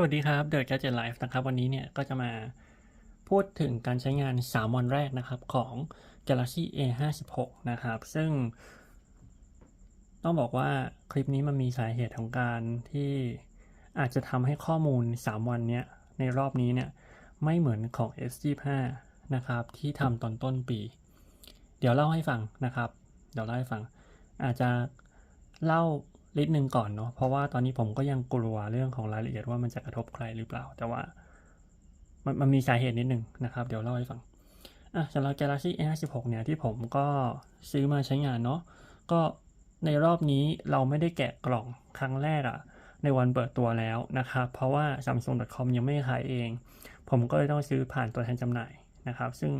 สวัสดีครับ The Gadget Life นะครับ วันนี้เนี่ยก็จะมาพูดถึงการใช้งาน 3 วันแรกนะครับของ Galaxy A56 นะครับ ซึ่ง ต้องบอกว่าคลิปนี้มันมีสาเหตุของการที่อาจจะทำให้ข้อมูล 3 วันเนี้ยในรอบนี้เนี่ยไม่เหมือนของ S25 นะครับ ที่ทำตอนต้นปี เดี๋ยวเล่าให้ฟังนะครับ เดี๋ยวเล่าให้ฟัง อาจจะเล่า นิดนึงก่อนเนาะเพราะว่าตอนนี้ผมก็ยังกลัวเรื่องของรายละเอียดว่ามันจะกระทบใครหรือเปล่า แต่ว่ามันมันมีสาเหตุนิดนึงนะครับ เดี๋ยวเล่าให้ฟังอะสำหรับ Galaxy A56 เนี่ยที่ผมก็ซื้อมาใช้งานเนาะก็ในรอบนี้เราไม่ได้แกะกล่องครั้งแรกอะในวันเปิดตัวแล้วนะครับ เพราะว่า Samsung.com ยังไม่ขายเอง ผมก็เลยต้องซื้อผ่านตัวแทนจำหน่ายนะครับ ซึ่ง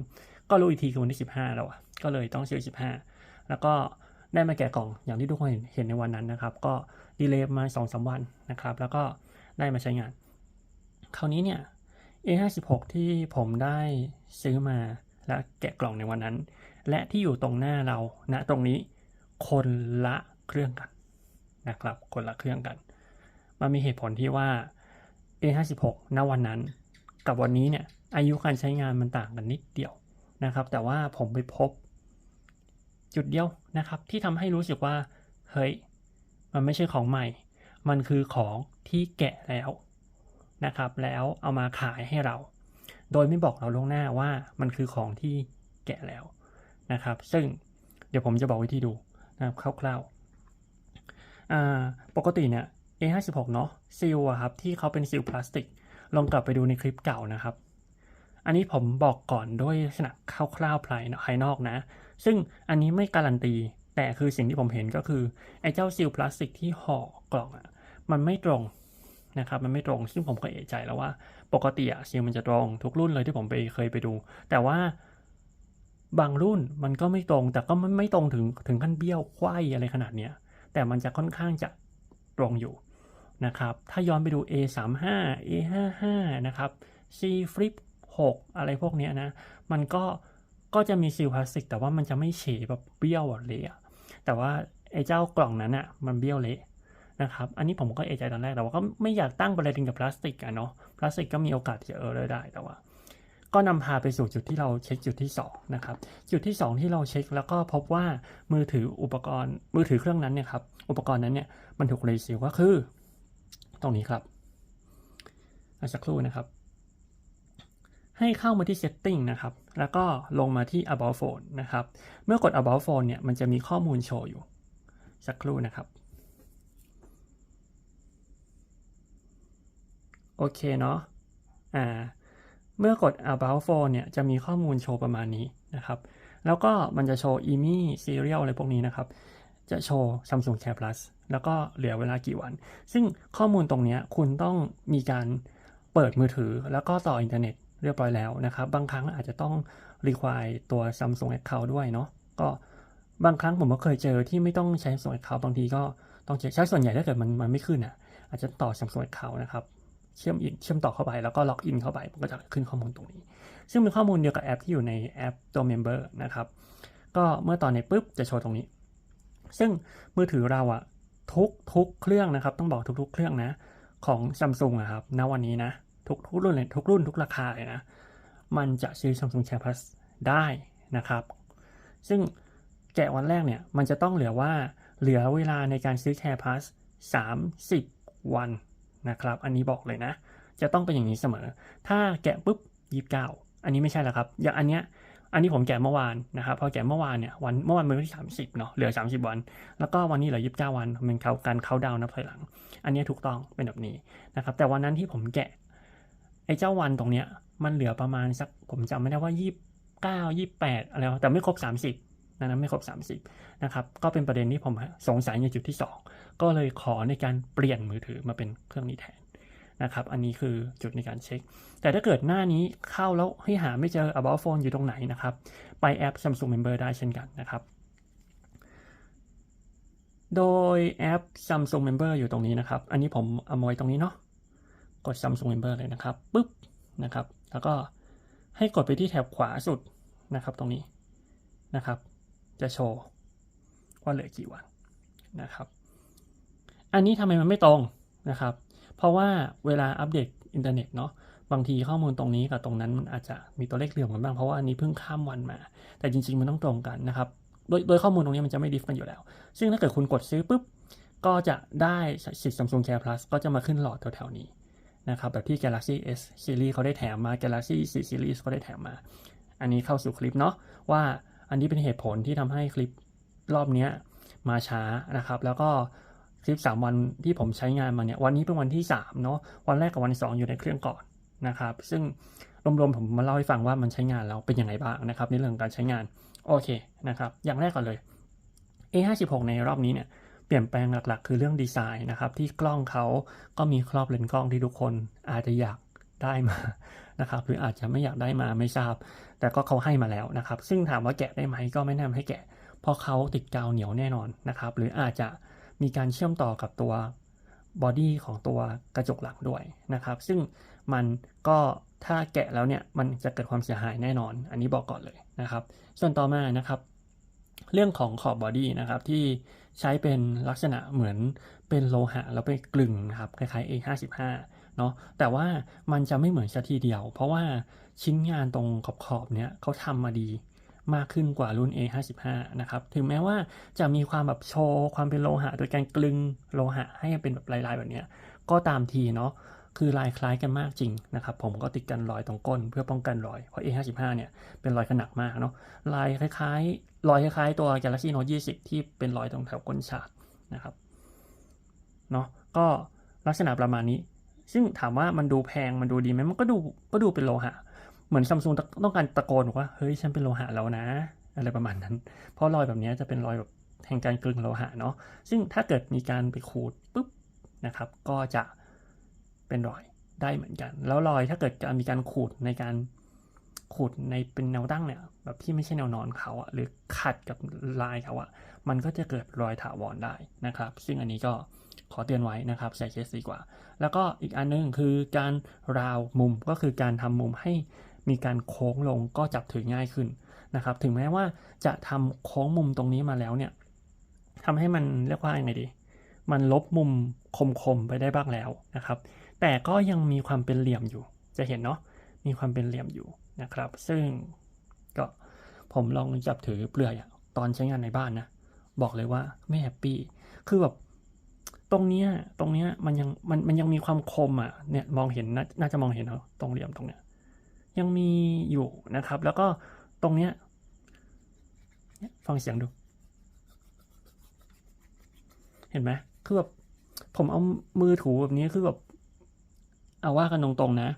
ก็รู้อีกทีคือวันที่ 15 แล้วอะก็เลยต้องซื้อ 15 แล้วก็ ได้มาแกะกล่องอย่างที่ทุกคนเห็นในวันนั้นนะครับ ก็ดีเลย์มา2อสวันนะครับ แล้วก็ได้มาใช้งาน คราวนี้เนี่ย A56 ที่ผมได้ซื้อมาและแกะกล่องในวันนั้น และที่อยู่ตรงหน้าเราณตรงนี้คนละเครื่องกันนะครับ คนละเครื่องกัน มันมีเหตุผลที่ว่า A56 ณวันนั้น กับวันนี้เนี่ยอายุการใช้งานมันต่างกันนิดเดียวนะครับ แต่ว่าผมไปพบ จุดเดียวนะครับ ที่ทำให้รู้สึกว่า เฮ้ย มันไม่ใช่ของใหม่ มันคือของที่แกะแล้วนะครับ แล้วเอามาขายให้เรา โดยไม่บอกเราล่วงหน้าว่ามันคือของที่แกะแล้วนะครับ ซึ่งเดี๋ยวผมจะบอกวิธีดูนะครับคร่าวๆปกติเนี่ย A56 เนาะซีลอะครับที่เขาเป็นซีลพลาสติก ลองกลับไปดูในคลิปเก่านะครับ อันนี้ผมบอกก่อนด้วยลักษณะคร่าวๆภายภายนอกนะ ซึ่งอันนี้ไม่การันตี แต่คือสิ่งที่ผมเห็นก็คือ ไอ้เจ้าซีลพลาสติกที่ห่อกล่องอะมันไม่ตรงนะครับมันไม่ตรงซึ่งผมก็เอะใจแล้วว่าปกติอะซีลมันจะตรงทุกรุ่นเลยที่ผมไปเคยไปดู แต่ว่าบางรุ่นมันก็ไม่ตรง แต่ก็ไม่ไม่ตรงถึงถึงขั้นเบี้ยวไขว้อะไรขนาดเนี้ยแต่มันจะค่อนข้างจะตรงอยู่นะครับ ถ้าย้อนไปดู A35 A55 นะครับ C Flip 6 อะไรพวกเนี้ยนะ มันก็ ก็จะมีซีลพลาสติก แต่ว่ามันจะไม่เฉแบบเบี้ยวเละแต่ว่าไอ้เจ้ากล่องนั้นอะมันเบี้ยวเละนะครับ อันนี้ผมก็เอะใจตอนแรกแต่ว่าก็ไม่อยากตั้งประเด็นกับพลาสติกอะเนาะ พลาสติกก็มีโอกาสที่จะเออได้แต่ว่า ก็นำพาไปสู่จุดที่เราเช็คจุดที่2นะครับ จุดที่ 2 ที่เราเช็คแล้วก็พบว่ามือถืออุปกรณ์ มือถือเครื่องนั้นเนี่ยครับ อุปกรณ์นั้นเนี่ยมันถูกรีซิลก็คือ ตรงนี้ครับอะสักครู่นะครับ ให้เข้ามาที่ setting นะครับ แล้วก็ลงมาที่ about phone นะครับ เมื่อกด about phone เนี่ย มันจะมีข้อมูลโชว์อยู่ สักครู่นะครับ โอเคเนาะ อ่า เมื่อกด about phone เนี่ย จะมีข้อมูลโชว์ประมาณนี้นะครับ แล้วก็มันจะโชว์ EMI serial อะไรพวกนี้นะครับ จะโชว์ Samsung Care Plus แล้วก็เหลือเวลากี่วัน ซึ่งข้อมูลตรงนี้คุณต้องมีการเปิดมือถือแล้วก็ต่ออินเทอร์เน็ต เรียบร้อยแล้วนะครับ บางครั้งอาจจะต้อง require ตัว Samsung Account ด้วยเนาะก็บางครั้งผมก็เคยเจอที่ไม่ต้องใช้ Samsung Account บางทีก็ต้องใช้ส่วนใหญ่ถ้าเกิดมันมันไม่ขึ้นอะอาจจะต่อ Samsung Account นะครับเชื่อมอินเชื่อมต่อเข้าไปแล้วก็ล็อกอินเข้าไปมันก็จะขึ้นข้อมูลตรงนี้ ซึ่งเป็นข้อมูลเดียวกับแอปที่อยู่ในแอปตัว Member นะครับ ก็เมื่อตอนในปุ๊บจะโชว์ตรงนี้ ซึ่งมือถือเราอะทุกทุกเครื่องนะครับ ต้องบอกทุกๆ เครื่องนะ ของซัมซุงอะครับณวันนี้นะ ทุกทุกรุ่นเลยทุกรุ่นทุกราคาเลยนะ มันจะซื้อ Samsung Care Plus ได้นะครับ ซึ่งแกะวันแรกเนี่ย มันจะต้องเหลือว่าเหลือเวลาในการซื้อ Care Plus 30 วันนะครับ อันนี้บอกเลยนะ จะต้องเป็นอย่างนี้เสมอ ถ้าแกะปุ๊บ29อันนี้ไม่ใช่แล้วครับ อย่างอันเนี้ย อันนี้ผมแกะเมื่อวานนะครับ พอแกะเมื่อวานเนี่ย วัน เมื่อวานเป็นวันที่ 30 เนาะ เหลือ 30 วัน แล้วก็วันนี้เหลือ29วันเป็นเขาการเขาดาวนับถอยหลัง อันนี้ถูกต้องเป็นแบบนี้นะครับ แต่วันนั้นที่ผมแกะ ไอ้เจ้าวันตรงเนี้ยมันเหลือประมาณสักผมจำไม่ได้ว่า29 28อะไรวแต่ไม่ครบ30นะนะไม่ครบ30นะครับก็เป็นประเด็นที่ผมสงสัยในจุดที่2ก็เลยขอในการเปลี่ยนมือถือมาเป็นเครื่องนี้แทนนะครับ อันนี้คือจุดในการเช็ค แต่ถ้าเกิดหน้านี้เข้าแล้วให้หาไม่เจอ about phone อยู่ตรงไหนนะครับ ไปแอป Samsung Member ได้เช่นกันนะครับ โดยแอป Samsung Member อยู่ตรงนี้นะครับ อันนี้ผมเอมาไว้ตรงนี้เนาะ กด Samsung Member เลยนะครับปึ๊บนะครับ แล้วก็ให้กดไปที่แถบขวาสุดนะครับ ตรงนี้นะครับ จะโชว์ว่าเหลือกี่วันนะครับ อันนี้ทำไมมันไม่ตรงนะครับ เพราะว่าเวลาอัปเดตอินเทอร์เน็ตเนาะบางทีข้อมูลตรงนี้กับตรงนั้นมันอาจจะมีตัวเลขเหลื่อมกันบ้างเพราะว่าอันนี้เพิ่งข้ามวันมา แต่จริง ๆ มันต้องตรงกันนะครับโดยโดยข้อมูลตรงนี้มันจะไม่ดิฟกันอยู่แล้ว ซึ่งถ้าเกิดคุณกดซื้อปุ๊บ ก็จะได้สิทธิ์ Samsung Care Plus ก็จะมาขึ้นหลอดแถวๆนี้ นะครับแบบที่ Galaxy S Series เขาได้แถมมา Galaxy 4 Series เขาได้แถมมา อันนี้เข้าสู่คลิปเนาะว่าอันนี้เป็นเหตุผลที่ทำให้คลิปรอบเนี้ยมาช้านะครับ แล้วก็คลิป 3 วันที่ผมใช้งานมาเนี่ยวันนี้เป็นวันที่3เนาะวันแรกกับวันที่2อยู่ในเครื่องก่อนนะครับ ซึ่งรวมๆผมมาเล่าให้ฟังว่ามันใช้งานแล้วเป็นยังไงบ้างนะครับในเรื่องการใช้งานโอเคนะครับอย่างแรกก่อนเลย A56 ในรอบนี้เนี่ย เปลี่ยนแปลงหลักๆ คือเรื่องดีไซน์นะครับ ที่กล้องเขาก็มีครอบเลนส์กล้องที่ทุกคนอาจจะอยากได้มานะครับ หรืออาจจะไม่อยากได้มาไม่ทราบ แต่ก็เขาให้มาแล้วนะครับ ซึ่งถามว่าแกะได้ไหมก็ไม่แนะนำให้แกะ เพราะเขาติดกาวเหนียวแน่นอนนะครับ หรืออาจจะมีการเชื่อมต่อกับตัวบอดี้ของตัวกระจกหลังด้วยนะครับ ซึ่งมันก็ถ้าแกะแล้วเนี่ยมันจะเกิดความเสียหายแน่นอน อันนี้บอกก่อนเลยนะครับ ส่วนต่อมานะครับ เรื่องของขอบบอดี้นะครับที่ ใช้เป็นลักษณะเหมือนเป็นโลหะแล้วไปกลึงนะครับคล้ายๆ A55 เนาะแต่ว่ามันจะไม่เหมือนซะทีเดียว เพราะว่าชิ้นงานตรงขอบๆเนี้ยเขาทำมาดีมากขึ้นกว่ารุ่น A55 นะครับ ถึงแม้ว่าจะมีความแบบโชว์ความเป็นโลหะ โดยการกลึงโลหะให้เป็นแบบลายๆแบบเนี้ยก็ตามทีเนาะคือลายคล้ายกันมากจริงนะครับ ผมก็ติดกันรอยตรงก้นเพื่อป้องกันรอย เพราะ A55 เนี่ยเป็นรอยขนาดมากเนาะลายคล้าย รอยคล้ายๆตัว Galaxy Note 20 ที่เป็นรอยตรงแถวก้นฉากนะครับเนาะก็ลักษณะประมาณนี้ ซึ่งถามว่ามันดูแพงมันดูดีไหมมันก็ดูก็ดูเป็นโลหะ เหมือนซัมซุงต้องการตะโกนบอกว่าเฮ้ยฉันเป็นโลหะแล้วนะ อะไรประมาณนั้น เพราะรอยแบบนี้จะเป็นรอยแบบแห่งการกลึงโลหะเนาะซึ่งถ้าเกิดมีการไปขูดปุ๊บนะครับ ก็จะเป็นรอยได้เหมือนกัน แล้วรอยถ้าเกิดมีการขูดในการขูดในเป็นแนวตั้งเนี่ย แบบที่ไม่ใช่แนวนอนเขาอะหรือขัดกับลายเขาอะมันก็จะเกิดรอยถาวรได้นะครับ ซึ่งอันนี้ก็ขอเตือนไว้นะครับใส่เคสดีกว่า แล้วก็อีกอันนึงคือการราวมุมก็คือการทำมุมให้มีการโค้งลงก็จับถือง่ายขึ้นนะครับ ถึงแม้ว่าจะทำโค้งมุมตรงนี้มาแล้วเนี่ยทำให้มันเรียกว่ายังไงดี มันลบมุมคมๆไปได้บ้างแล้วนะครับ แต่ก็ยังมีความเป็นเหลี่ยมอยู่ จะเห็นเนาะมีความเป็นเหลี่ยมอยู่นะครับ ซึ่ง ก็ผมลองจับถือเปลือยอะตอนใช้งานในบ้านนะ บอกเลยว่าไม่แฮปปี้ คือแบบตรงเนี้ยตรงเนี้ยมันยังมันมันยังมีความคมอะเนี่ยมองเห็นนน่าจะมองเห็นเนาะตรงเหลี่ยมตรงเนี้ยยังมีอยู่นะครับ แล้วก็ตรงเนี้ยฟังเสียงดู เห็นไหมคือแบบผมเอามือถูแบบนี้คือแบบเอาว่ากันตรงๆนะ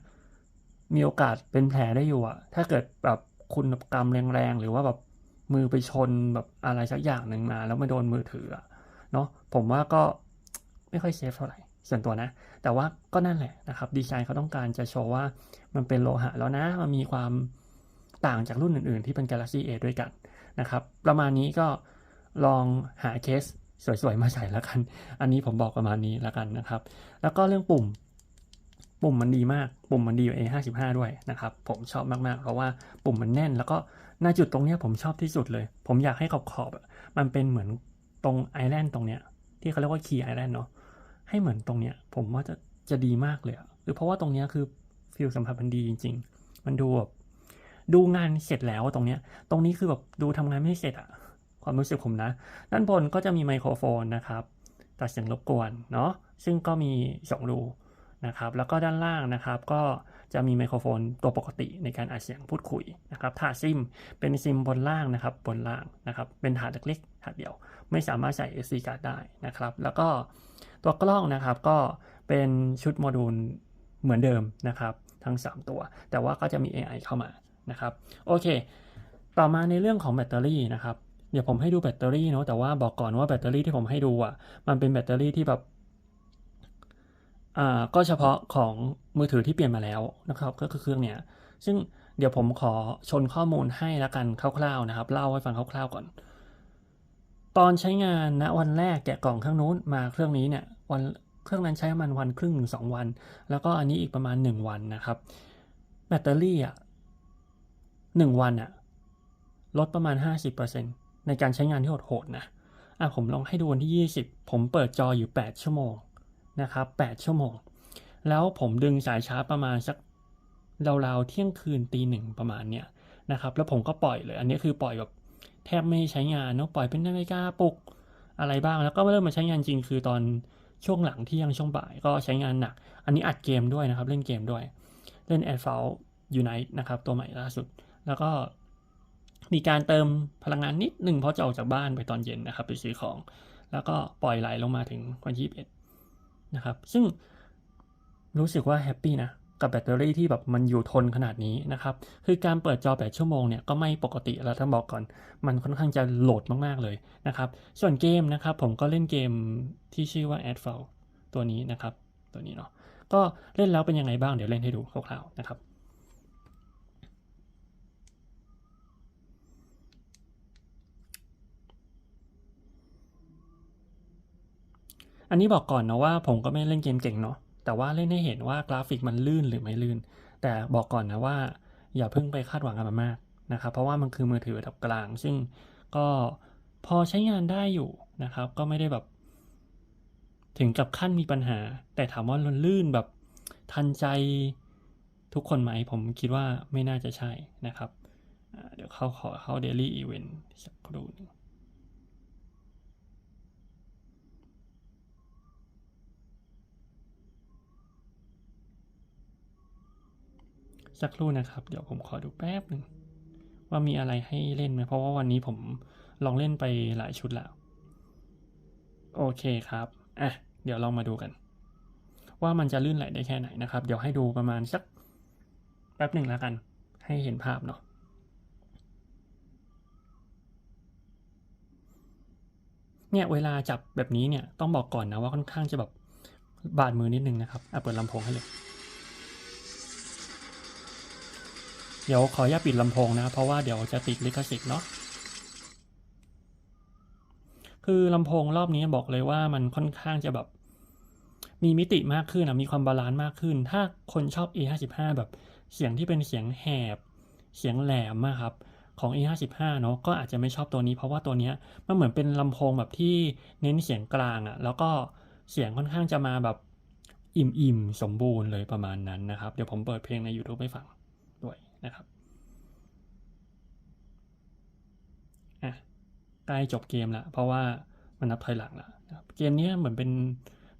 มีโอกาสเป็นแผลได้อยู่อะถ้าเกิดแบบ คุณกรรมแรงๆ หรือว่าแบบมือไปชนแบบอะไรสักอย่างหนึ่งมา แล้วไม่โดนมือถือเนาะผมว่าก็ไม่ค่อยเซฟเท่าไหร่ส่วนตัวนะ แต่ว่าก็นั่นแหละนะครับ ดีไซน์เขาต้องการจะโชว์ว่ามันเป็นโลหะแล้วนะ มันมีความต่างจากรุ่นอื่นๆ ที่เป็น Galaxy A ด้วยกันนะครับ ประมาณนี้ก็ลองหาเคสสวยๆ มาใส่แล้วกัน อันนี้ผมบอกประมาณนี้แล้วกันนะครับ แล้วก็เรื่องปุ่ม ปุ่มมันดีมาก ปุ่มมันดีกว่า A55 ด้วยนะครับ ผมชอบมากๆ เพราะว่าปุ่มมันแน่น แล้วก็หน้าจุดตรงนี้ผมชอบที่สุดเลย ผมอยากให้ขอบขอบมันเป็นเหมือนตรงไอแลนด์ตรงเนี้ยที่เขาเรียกว่าคีย์ไอแลนด์เนาะให้เหมือนตรงเนี้ยผมว่าจะจะดีมากเลยอะคือเพราะว่าตรงเนี้ยคือฟิลสัมผัสมันดีจริง ๆ มันดูแบบดูงานเสร็จแล้วตรงเนี้ย ตรงนี้คือแบบดูทำงานไม่เสร็จอะความรู้สึกผมนะ ด้านบนก็จะมีไมโครโฟนนะครับ ตัดเสียงรบกวนเนาะซึ่งก็มีสองรู นะครับแล้วก็ด้านล่างนะครับก็จะมีไมโครโฟนตัวปกติในการอัดเสียงพูดคุยนะครับถาดซิมเป็นซิมบนล่างนะครับบนล่างนะครับเป็นถาดเล็กๆถาดเดียว ไม่สามารถใส่ SD card ได้นะครับแล้วก็ตัวกล้องนะครับก็เป็นชุดโมดูลเหมือนเดิมนะครับทั้ง 3 ตัว แต่ว่าก็จะมี AI เข้ามานะครับโอเค ต่อมาในเรื่องของแบตเตอรี่นะครับเดี๋ยวผมให้ดูแบตเตอรี่เนาะแต่ว่าบอกก่อนว่าแบตเตอรี่ที่ผมให้ดูอะมันเป็นแบตเตอรี่ที่แบบ ก็เฉพาะของมือถือที่เปลี่ยนมาแล้วนะครับก็คือเครื่องเนี้ยซึ่งเดี๋ยวผมขอชนข้อมูลให้ละกันคร่าวๆนะครับ เล่าให้ฟังคร่าวๆก่อน ตอนใช้งานณวันแรกแกะกล่องเครื่องนู้นมาเครื่องนี้เนี่ยวันเครื่องนั้นใช้ประมาณวันครึ่งถึงสองวัน แล้วก็อันนี้อีกประมาณหนึ่งวันนะครับ แบตเตอรี่อะหนึ่งวันอะลดประมาณ 50%ในการใช้งานที่โหดๆนะอะผมลองให้ดูวันที่ 20 ผมเปิดจออยู่ 8 ชั่วโมง นะครับ8ชั่วโมง แล้วผมดึงสายชาร์จประมาณสักราวๆเที่ยงคืนตีหนึ่งประมาณเนี้ยนะครับแล้วผมก็ปล่อยเลย อันนี้คือปล่อยแบบแทบไม่ใช้งานเนาะปล่อยเป็นนาฬิกาปลุกอะไรบ้าง แล้วก็เริ่มมาใช้งานจริงคือตอนช่วงหลังเที่ยงช่วงบ่ายก็ใช้งานหนัก อันนี้อัดเกมด้วยนะครับ เล่นเกมด้วย เล่น a d f a l Unite นะครับ ตัวใหม่ล่าสุด แล้วก็มีการเติมพลังงานนิดหนึ่งเพราะจะออกจากบ้านไปตอนเย็นนะครับ ไปซื้อของ แล้วก็ปล่อยไหลลงมาถึงวันที่21 นะครับ ซึ่งรู้สึกว่าแฮปปี้นะกับแบตเตอรี่ที่แบบมันอยู่ทนขนาดนี้นะครับ คือการเปิดจอ 8 ชั่วโมงเนี่ยก็ไม่ปกติแล้วต้องบอกก่อน มันค่อนข้างจะโหลดมาก ๆ เลยนะครับ ส่วนเกมนะครับ ผมก็เล่นเกมที่ชื่อว่า a d f a l ตัวนี้นะครับ ตัวนี้เนาะ ก็เล่นแล้วเป็นยังไงบ้างเดี๋ยวเล่นให้ดูคร่าวๆนะครับ อันนี้บอกก่อนนะว่าผมก็ไม่เล่นเกมเก่งเนาะแต่ว่าเล่นให้เห็นว่ากราฟิกมันลื่นหรือไม่ลื่น แต่บอกก่อนนะว่า อย่าเพิ่งไปคาดหวังกับมันมากนะครับเพราะว่ามันคือมือถือระดับกลาง ซึ่งก็พอใช้งานได้อยู่นะครับ ก็ไม่ได้แบบ ถึงกับขั้นมีปัญหา แต่ถามว่าลื่นแบบทันใจทุกคนไหมผมคิดว่าไม่น่าจะใช่นะครับ เดี๋ยวเข้าขอเข้า daily event สักครู่หนึง สักครู่นะครับ เดี๋ยวผมขอดูแป๊บหนึ่งว่ามีอะไรให้เล่นไหมเพราะว่าวันนี้ผมลองเล่นไปหลายชุดแล้ว โอเคครับอะเดี๋ยวลองมาดูกัน ว่ามันจะลื่นไหลได้แค่ไหนนะครับ เดี๋ยวให้ดูประมาณสักแป๊บหนึ่งแล้วกัน ให้เห็นภาพเนาะเนี่ยเวลาจับแบบนี้เนี่ยต้องบอกก่อนนะว่าค่อนข้างจะแบบบาดมือนิดนึงนะครับอะเปิดลำโพงให้เลย เดี๋ยวขออนุญาตปิดลำโพงนะ เพราะว่าเดี๋ยวจะติดลิขสิทธิ์เนาะคือลำโพงรอบนี้บอกเลยว่ามันค่อนข้างจะแบบ มีมิติมากขึ้นนะมีความบาลานซ์มากขึ้น ถ้าคนชอบ A55 แบบเสียงที่เป็นเสียงแหบ เสียงแหลมอะครับของ A55 เนาะก็อาจจะไม่ชอบตัวนี้ เพราะว่าตัวนี้มันเหมือนเป็นลำโพงแบบที่เน้นเสียงกลางอะแล้วก็เสียงค่อนข้างจะมาแบบอิ่มๆ สมบูรณ์เลยประมาณนั้นนะครับ เดี๋ยวผมเปิดเพลงใน YouTube ให้ฟัง นะครับอะใกล้จบเกมละเพราะว่ามันนับถอยหลังละนะครับเกมนี้เหมือนเป็น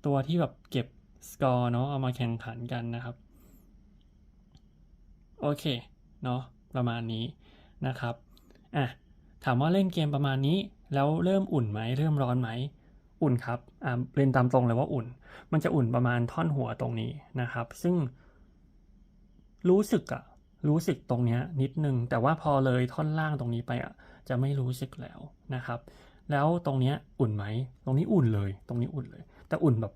ตัวที่แบบเก็บสกอร์เนาะเอามาแข่งขันกันนะครับ โอเคเนาะประมาณนี้นะครับอะถามว่าเล่นเกมประมาณนี้ แล้วเริ่มอุ่นไหมเริ่มร้อนไหมอุ่นครับอ่าเรียนตามตรงเลยว่าอุ่น มันจะอุ่นประมาณท่อนหัวตรงนี้นะครับ ซึ่งรู้สึกอะ รู้สึกตรงนี้นิดนึง แต่ว่าพอเลยท่อนล่างตรงนี้ไปอะจะไม่รู้สึกแล้วนะครับ แล้วตรงนี้อุ่นไหม ตรงนี้อุ่นเลย ตรงนี้อุ่นเลย แต่อุ่นแบบ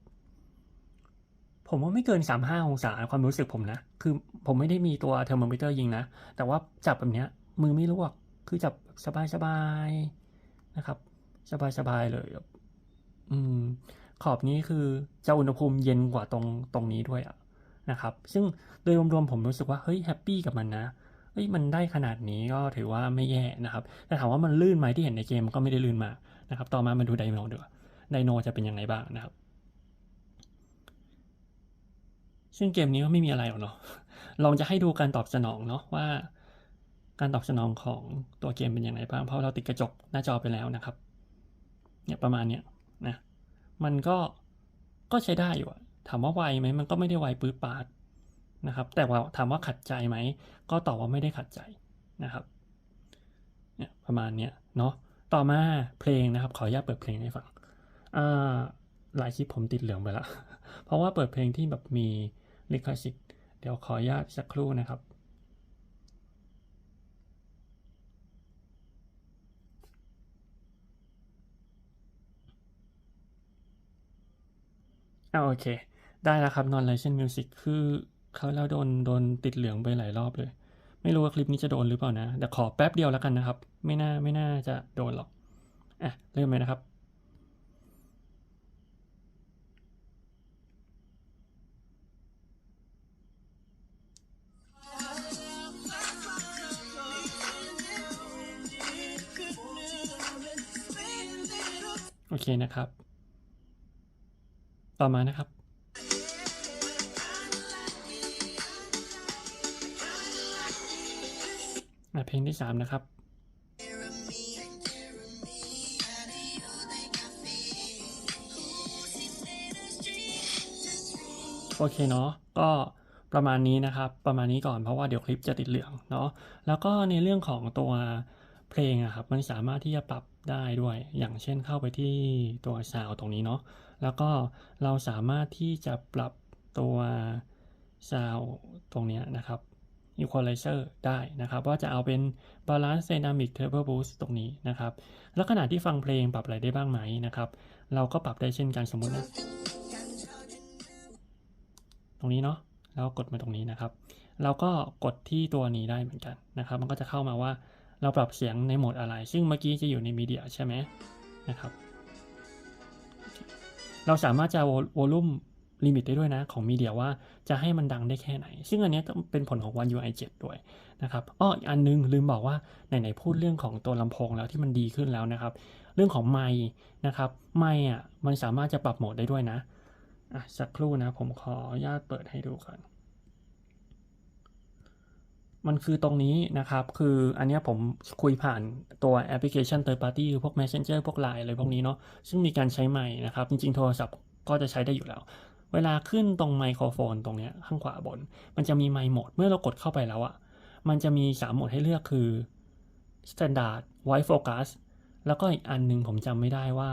ผมว่าไม่เกิน 35 องศาความรู้สึกผมนะ คือผมไม่ได้มีตัวเทอร์โมมิเตอร์ยิงนะ แต่ว่าจับแบบนี้มือไม่ลวก คือจับสบายๆนะครับ สบายๆเลยแบบอืมขอบนี้คือจะอุณหภูมิเย็นกว่าตรงตรงนี้ด้วยอะ นะครับ ซึ่งโดยรวมๆผมรู้สึกว่าเฮ้ยแฮปปี้กับมันนะเฮ้ยมันได้ขนาดนี้ก็ถือว่าไม่แย่นะครับ แต่ถามว่ามันลื่นไหมที่เห็นในเกมก็ไม่ได้ลื่นมากนะครับ ต่อมามาดูไดโนดีกว่าไดโนจะเป็นยังไงบ้างนะครับ ซึ่งเกมนี้ก็ไม่มีอะไรหรอกเนาะลองจะให้ดูการตอบสนองเนาะว่า การตอบสนองของตัวเกมเป็นยังไงบ้างเพราะเราติดกระจกหน้าจอไปแล้วนะครับ เนี่ยประมาณเนี้ยนะมันก็ก็ใช้ได้อยู่อะ ถามว่าไวไหมมันก็ไม่ได้ไวปื๊ดปาดนะครับ แต่ว่าถามว่าขัดใจไหมก็ตอบว่าไม่ได้ขัดใจนะครับเนี่ยประมาณเนี้ยเนาะต่อมาเพลงนะครับ ขออนุญาตเปิดเพลงให้ฟังอ่าหลายคลิปผมติดเหลืองไปละเพราะว่าเปิดเพลงที่แบบมีลิขสิทธิ์เดี๋ยวขออนุญาตสักครู่นะครับอ่าโอเค ได้แล้วครับ Non License Music คือเขาแล้วโดนโดนติดเหลืองไปหลายรอบเลย ไม่รู้ว่าคลิปนี้จะโดนหรือเปล่านะเดี๋ยวขอแป๊บเดียวแล้วกันนะครับ ไม่น่าไม่น่าจะโดนหรอกอะเริ่มเลยนะครับโอเคนะครับ ต่อมานะครับ เพลงที่สามนะครับโอเคเนาะก็ประมาณนี้นะครับ ประมาณนี้ก่อนเพราะว่าเดี๋ยวคลิปจะติดเหลืองเนาะแล้วก็ในเรื่องของตัวเพลงอะครับมันสามารถที่จะปรับได้ด้วย อย่างเช่นเข้าไปที่ตัวซาวตรงนี้เนาะแล้วก็เราสามารถที่จะปรับตัวซาวตรงนี้นะครับ equalizer ได้นะครับ ว่าจะเอาเป็น balance dynamic turbo boost ตรงนี้นะครับ แล้วขณะที่ฟังเพลงปรับอะไรได้บ้างไหมนะครับ เราก็ปรับได้เช่นกันสมมุตินะ ตรงนี้เนาะแล้วกดมาตรงนี้นะครับ เราก็กดที่ตัวนี้ได้เหมือนกันนะครับ มันก็จะเข้ามาว่าเราปรับเสียงในโหมดอะไร ซึ่งเมื่อกี้จะอยู่ในมีเดียใช่ไหมนะครับ เราสามารถจะวอลลุ่ม ลิมิตได้ด้วยนะของมีเดียว่าจะให้มันดังได้แค่ไหน ซึ่งอันนี้ยเป็นผลของ One UI 7 ด้วยนะครับอ้ออีกอันนึงลืมบอกว่าไหนๆพูดเรื่องของตัวลำโพงแล้วที่มันดีขึ้นแล้วนะครับ เรื่องของไมค์นะครับไมค์อะมันสามารถจะปรับโหมดได้ด้วยนะอะสักครู่นะผมขออนุญาตเปิดให้ดูก่อนมันคือตรงนี้นะครับ คืออันนี้ผมคุยผ่านตัวแอปพลิเคชัน third party พวก Messenger พวก Line อะไรพวกนี้เนาะ ซึ่งมีการใช้ไมค์นะครับ จริงๆ โทรศัพท์ก็จะใช้ได้อยู่แล้ว เวลาขึ้นตรงไมโครโฟนตรงเนี้ยข้างขวาบน มันจะมีไมค์โหมด เมื่อเรากดเข้าไปแล้วอะมันจะมี 3 โหมดให้เลือกคือ standard white focus แล้วก็อีกอันหนึ่งผมจำไม่ได้ว่า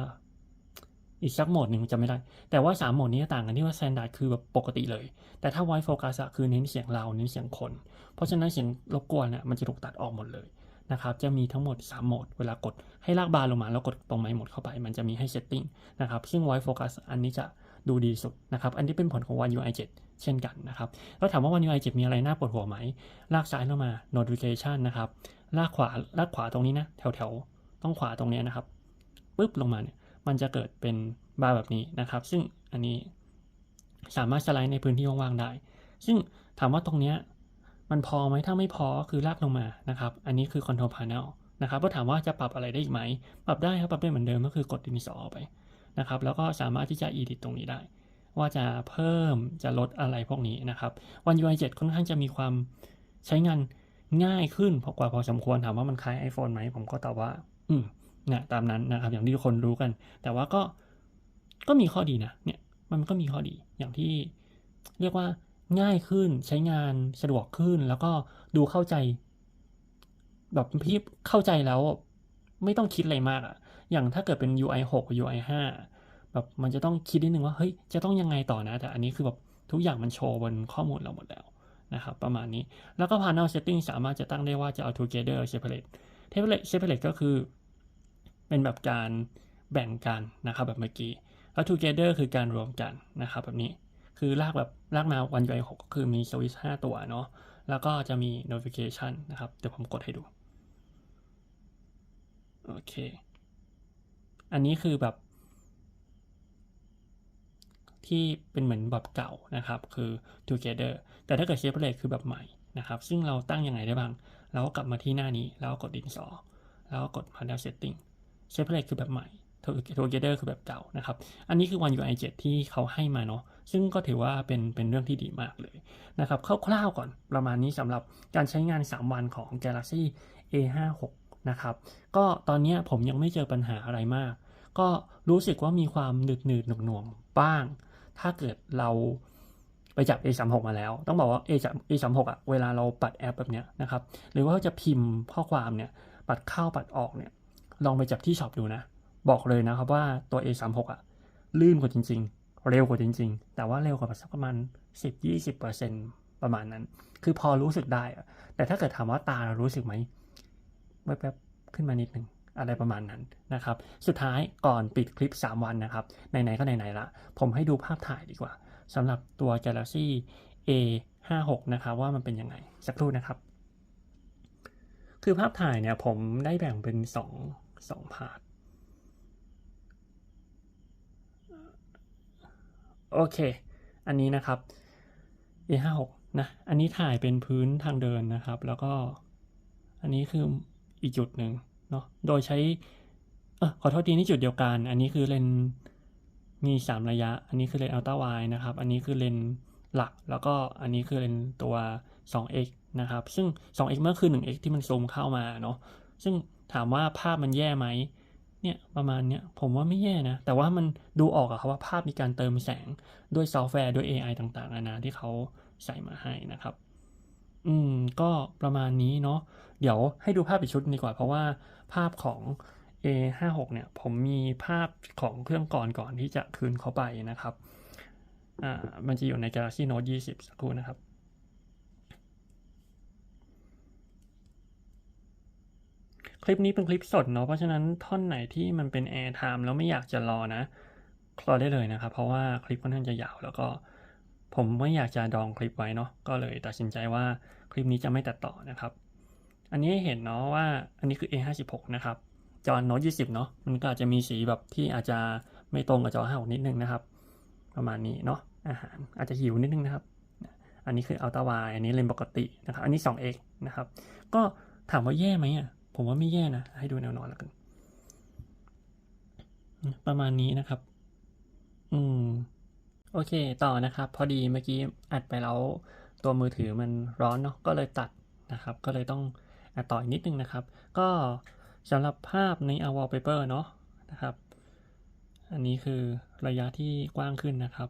อีกสักโหมดหนึ่งจำไม่ได้ แต่ว่า 3 โหมดนี้ต่างกันที่ว่า standard คือแบบปกติเลย แต่ถ้า white focus อะคือเน้นเสียงเราเน้นเสียงคน เพราะฉะนั้นเสียงรบกวนเนี่ยมันจะถูกตัดออกหมดเลยนะครับจะมีทั้งหมด 3 โหมด เวลากดให้ลากบาร์ลงมาแล้วกดตรงไมโหมดเข้าไป มันจะมีให้ setting นะครับ ซึ่ง white focus อันนี้จะ ดูดีสุดนะครับอันนี้เป็นผลของ One UI 7 เช่นกันนะครับแล้วถามว่า One UI 7 มีอะไรน่าปวดหัวไหม ลากซ้ายลงมา notification นะครับลากขวาลากขวาตรงนี้นะแถวแถวๆต้องขวาตรงนี้นะครับปึ๊บลงมาเนี่ยมันจะเกิดเป็นบาร์แบบนี้นะครับ ซึ่งอันนี้สามารถสไลด์ในพื้นที่ว่างๆได้ ซึ่งถามว่าตรงเนี้ยมันพอไหมถ้าไม่พอคือลากลงมานะครับ อันนี้คือ control panel นะครับก็ถามว่าจะปรับอะไรได้อีกไหม ปรับได้ครับ ปรับได้เหมือนเดิมก็คือกดดินสอไป นะครับ แล้วก็สามารถที่จะ edit ตรงนี้ได้ ว่าจะเพิ่มจะลดอะไรพวกนี้นะครับ One UI 7 ค่อนข้างจะมีความใช้งานง่ายขึ้นพอกว่าพอสมควรถามว่ามันคล้าย iPhone ไหมผมก็ตอบว่า อืมนะตามนั้นนะครับ อย่างที่ทุกคนรู้กัน แต่ว่าก็ก็มีข้อดีนะเนี่ยมันก็มีข้อดีอย่างที่เรียกว่าง่ายขึ้นใช้งานสะดวกขึ้นแล้วก็ดูเข้าใจ แบบพี่เข้าใจแล้ว ไม่ต้องคิดอะไรมากอะ อย่างถ้าเกิดเป็น UI 6 UI 5แบบมันจะต้องคิดนิดนึงว่าเฮ้ยจะต้องยังไงต่อนะ แต่อันนี้คือแบบทุกอย่างมันโชว์บนข้อมูลเราหมดแล้วนะครับประมาณนี้แล้วก็ panel setting สามารถจะตั้งได้ว่าจะเอา together separate separate separate ก็คือเป็นแบบการแบ่งกันนะครับแบบเมื่อกี้แล้ว together คือการรวมกันนะครับแบบนี้คือลากแบบลากมา One UI 6ก็คือมีสวิตช์5ตัวเนาะแล้วก็จะมี notification นะครับ เดี๋ยวผมกดให้ดู โอเค อันนี้คือแบบ ที่เป็นเหมือนแบบเก่านะครับ คือ together แต่ถ้าเกิด separate คือแบบใหม่นะครับ ซึ่งเราตั้งยังไงได้บ้าง เราก็กลับมาที่หน้านี้ แล้วก็กดดินสอ แล้วก็กด panel setting separate คือแบบใหม่ together คือแบบเก่านะครับ อันนี้คือ One UI 7 ที่เขาให้มาเนาะ ซึ่งก็ถือว่าเป็นเป็นเรื่องที่ดีมากเลยนะครับ คร่าวๆก่อนประมาณนี้สำหรับการใช้งาน 3 วันของ Galaxy A56 นะครับ ก็ตอนนี้ผมยังไม่เจอปัญหาอะไรมาก ก็รู้สึกว่ามีความหนืดหนืดหน่วงหน่วงบ้าง ถ้าเกิดเราไปจับ A36 มาแล้ว ต้องบอกว่า A A36 อะเวลาเราปัดแอปแบบเนี้ยนะครับ หรือว่าจะพิมพ์ข้อความเนี่ย ปัดเข้าปัดออกเนี่ย ลองไปจับที่ช็อปดูนะ บอกเลยนะครับว่าตัว A36 อะลื่นกว่าจริง ๆ เร็วกว่าจริง ๆ แต่ว่าเร็วกว่าสักประมาณ 10-20%ประมาณนั้น คือพอรู้สึกได้อะแต่ถ้าเกิดถามว่าตาเรารู้สึกไหม แวบๆขึ้นมานิดหนึ่งอะไรประมาณนั้นนะครับ สุดท้ายก่อนปิดคลิป 3 วันนะครับไหนๆก็ไหนๆละ ผมให้ดูภาพถ่ายดีกว่าสำหรับตัว Galaxy A56 นะครับว่ามันเป็นยังไง สักครู่นะครับ คือภาพถ่ายเนี่ยผมได้แบ่งเป็นสองสองพาร์ทโอเค อันนี้นะครับ A56 นะ อันนี้ถ่ายเป็นพื้นทางเดินนะครับ แล้วก็อันนี้คือ อีกจุดหนึ่งเนาะ โดยใช้อขอโทษทีนี่จุดเดียวกัน อันนี้คือเลนส์มี 3 ระยะ อันนี้คือเลนอัลตร้าไวนะครับ อันนี้คือเลนหลัก แล้วก็อันนี้คือเลนส์ตัว 2x นะครับ ซึ่ง 2x มันก็คือ 1x ที่มันซูมเข้ามาเนาะ ซึ่งถามว่าภาพมันแย่ไหม เนี่ยประมาณเนี้ยผมว่าไม่แย่นะ แต่ว่ามันดูออกอะครับว่าภาพมีการเติมแสงด้วยซอฟต์แวร์ด้วย AI ต่างๆนานาที่เขาใส่มาให้นะครับ อืม ก็ประมาณนี้เนาะเดี๋ยวให้ดูภาพอีกชุดดีกว่า เพราะว่าภาพของ A56 เนี่ย ผมมีภาพของเครื่องก่อนก่อนที่จะคืนเขาไปนะครับอ่ามันจะอยู่ใน Galaxy Note 20 สักครู่นะครับคลิปนี้เป็นคลิปสดเนาะ เพราะฉะนั้นท่อนไหนที่มันเป็น Air Time แล้วไม่อยากจะรอนะรอได้เลยนะครับ เพราะว่าคลิปค่อนข้างจะยาวแล้วก็ ผมไม่อยากจะดองคลิปไว้เนาะก็เลยตัดสินใจว่าคลิปนี้จะไม่ตัดต่อนะครับ อันนี้เห็นเนาะว่าอันนี้คือ A56 นะครับจอ Note 20เนาะมันก็อาจจะมีสีแบบที่อาจจะไม่ตรงกับจอ56นิดนึงนะครับ ประมาณนี้เนาะอาหารอาจจะหิวนิดนึงนะครับ อันนี้คือ Ultra Wide อันนี้เลนปกตินะครับอันนี้ 2x นะครับ ก็ถามว่าแย่ไหมอะผมว่าไม่แย่นะ ให้ดูแนวนอนแล้วกัน ประมาณนี้นะครับ อืม โอเคต่อนะครับ พอดีเมื่อกี้อัดไปแล้วตัวมือถือมันร้อนเนาะก็เลยตัดนะครับ ก็เลยต้องอัดต่ออีกนิดนึงนะครับ ก็สำหรับภาพใน a wallpaper เนาะนะครับ อันนี้คือระยะที่กว้างขึ้นนะครับ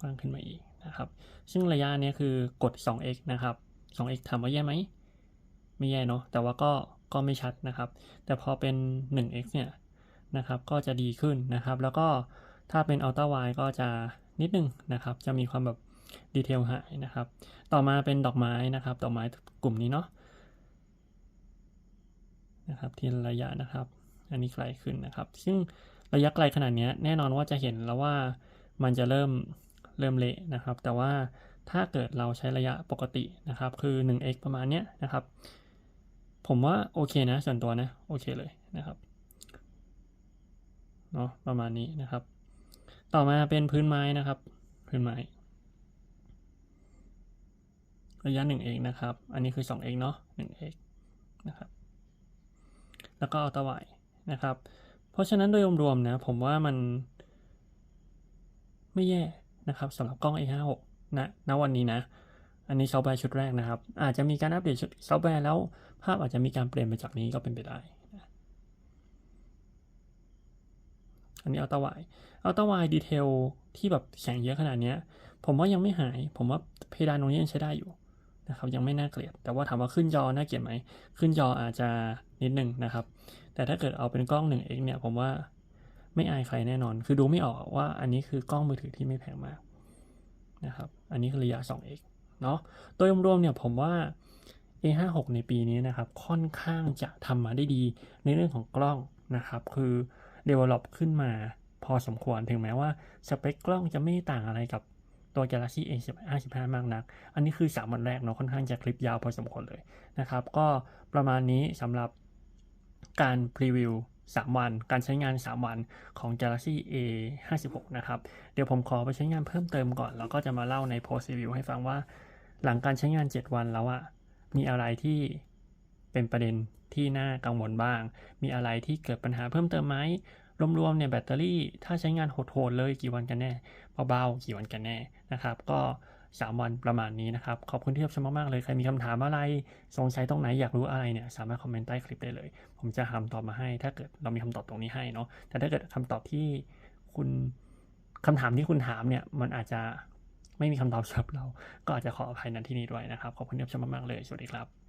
กว้างขึ้นมาอีกนะครับ ซึ่งระยะนี้คือกด 2x นะครับ 2x ถามว่าแย่ไหมไม่แย่เนาะแต่ว่าก็ก็ไม่ชัดนะครับ แต่พอเป็น 1x เนี่ยนะครับก็จะดีขึ้นนะครับ แล้วก็ถ้าเป็น Ultra Wide ก็จะ นิดนึงนะครับ จะมีความแบบดีเทลหายนะครับ ต่อมาเป็นดอกไม้นะครับ ดอกไม้กลุ่มนี้เนาะนะครับทีละระยะนะครับ อันนี้ไกลขึ้นนะครับ ซึ่งระยะไกลขนาดนี้แน่นอนว่าจะเห็นแล้วว่ามันจะเริ่มเริ่มเละนะครับ แต่ว่าถ้าเกิดเราใช้ระยะปกตินะครับ คือ 1x ประมาณเนี้ยนะครับ ผมว่าโอเคนะส่วนตัวนะโอเคเลยนะครับเนาะประมาณนี้นะครับ ต่อมาเป็นพื้นไม้นะครับ พื้นไม้ ระยะ 1x นะครับ อันนี้คือ 2x เนาะ 1x นะครับ แล้วก็เอัลตร้าไวนะครับ เพราะฉะนั้นโดยรวมๆนะผมว่ามันไม่แย่นะครับสำหรับกล้อง A56 นะณวันนี้นะ อันนี้ซอฟต์แวร์ชุดแรกนะครับ อาจจะมีการอัปเดตซอฟต์แวร์แล้ว ภาพอาจจะมีการเปลี่ยนไปจากนี้ก็เป็นไปได้นะ อันนี้อัลตร้าไวอัลตร้าไวดีเทลที่แบบแสงเยอะขนาดนี้ผมว่ายังไม่หาย ผมว่าเพดานตรงนี้ยังใช้ได้อยู่นะครับยังไม่น่าเกลียด แต่ว่าถามว่าขึ้นจอน่าเกลียดไหม ขึ้นจออาจจะนิดนึงนะครับ แต่ถ้าเกิดเอาเป็นกล้อง 1x เนี่ยผมว่าไม่อายใครแน่นอน คือดูไม่ออกว่าอันนี้คือกล้องมือถือที่ไม่แพงมากนะครับ อันนี้คือระยะ 2x เนาะโดยรวมๆเนี่ยผมว่า A56 ในปีนี้นะครับ ค่อนข้างจะทำมาได้ดีในเรื่องของกล้องนะครับ คือ develop ขึ้นมาพอสมควรถึงแม้ว่าสเปคกล้องจะไม่ต่างอะไรกับตัว Galaxy A55 มากนัก อันนี้คือ 3 วันแรกเนาะค่อนข้างจะคลิปยาวพอสมควรเลยนะครับ ก็ประมาณนี้สำหรับการพรีวิว 3 วัน การใช้งาน 3 วันของ Galaxy A56 นะครับ เดี๋ยวผมขอไปใช้งานเพิ่มเติมก่อน แล้วก็จะมาเล่าใน post review ให้ฟังว่า หลังการใช้งาน 7 วันแล้วอะมีอะไรที่เป็นประเด็น ที่น่ากังวลบ้าง มีอะไรที่เกิดปัญหาเพิ่มเติมไหมรวมๆเนี่ยแบตเตอรี่ถ้าใช้งานโหดๆเลยกี่วันกันแน่เบาๆกี่วันกันแน่นะครับ ก็ 3 วันประมาณนี้นะครับ ขอบคุณที่รับชมมากๆเลย ใครมีคำถามอะไร สงสัยตรงไหนอยากรู้อะไรเนี่ยสามารถคอมเมนต์ใต้คลิปได้เลย ผมจะหาคำตอบมาให้ ถ้าเกิดเรามีคำตอบตรงนี้ให้เนาะแต่ถ้าเกิดคำตอบที่คุณคำถามที่คุณถามเนี่ยมันอาจจะไม่มีคำตอบสำหรับเรา ก็อาจจะขออภัยในที่นี้ด้วยนะครับ ขอบคุณที่รับชมมากๆเลย สวัสดีครับ